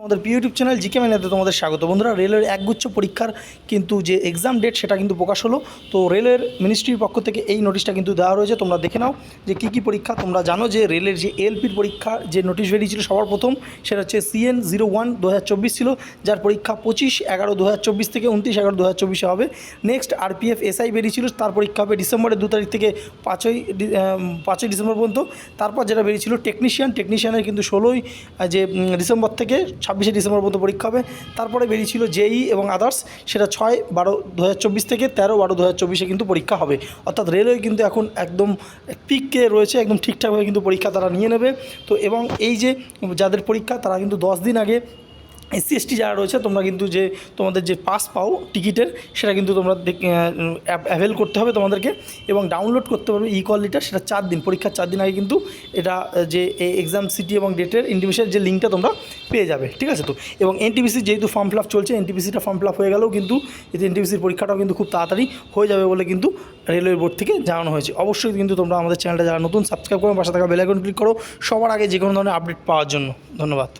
আমাদের YouTube channel GK ম্যানেতে তোমাদের স্বাগত। বন্ধুরা, রেলের একগুচ্ছ পরীক্ষার কিন্তু যে এক্সাম ডেট সেটা কিন্তু প্রকাশ হলো। তো রেলের মিনিস্ট্রির পক্ষ থেকে এই নোটিশটা কিন্তু দেওয়া রয়েছে। তোমরা দেখে নাও যে কী কী পরীক্ষা। তোমরা জানো যে রেলের যে এলপির পরীক্ষা, যে নোটিশ বেরিয়েছিল সবার প্রথম, সেটা হচ্ছে সিএন জিরো ওয়ান দু হাজার চব্বিশ ছিল, যার পরীক্ষা পঁচিশ এগারো দু থেকে উনত্রিশ এগারো দু চব্বিশে হবে। নেক্সট আরপিএফ এসআই বেরিয়েছিল তার পরীক্ষা হবে ডিসেম্বরের দু তারিখ থেকে পাঁচই পাঁচই ডিসেম্বর পর্যন্ত। তারপর যেটা বেরিয়েছিল টেকনিশিয়ান টেকনিশিয়ানের কিন্তু ষোলোই যে ডিসেম্বর থেকে ছাব্বিশে ডিসেম্বর পর্যন্ত পরীক্ষা হবে। তারপরে বেরিয়েছিল জেই এবং আদার্স। সেটা ছয় বারো দু থেকে তেরো বারো দু কিন্তু পরীক্ষা হবে। অর্থাৎ রেলওয়ে কিন্তু এখন একদম পিককে রয়েছে, একদম ঠিকঠাকভাবে কিন্তু পরীক্ষা তারা নিয়ে নেবে। তো এবং এই যে যাদের পরীক্ষা, তারা কিন্তু দশ দিন আগে এসসি এসটি যারা রয়েছে, তোমরা কিন্তু যে তোমাদের যে পাস পাও টিকিটের সেটা কিন্তু তোমরা অ্যাভেল করতে হবে তোমাদেরকে এবং ডাউনলোড করতে পারবে ই কোয়ালিটা সেটা চার দিন, পরীক্ষার চার দিন আগে কিন্তু এটা যে এক্সাম সিটি এবং ডেটের ইন্টিমেশনের যে লিঙ্কটা তোমরা পেয়ে যাবে, ঠিক আছে তো? এবং এনটিপিসি যেহেতু ফর্ম ফিল আপ চলছে এনটিপিসিটা ফর্ম ফিল আপ হয়ে গেলেও কিন্তু এতে এনটিপিসির পরীক্ষাটাও কিন্তু খুব তাড়াতাড়ি হয়ে যাবে বলে কিন্তু রেলওয়ে বোর্ড থেকে জানানো হয়েছে। অবশ্যই কিন্তু তোমরা আমাদের চ্যানেলটা যারা নতুন সাবস্ক্রাইব করো, পাশে থাকা বেলাইকন ক্লিক করো, সবার আগে যে কোনো ধরনের আপডেট পাওয়ার জন্য। ধন্যবাদ।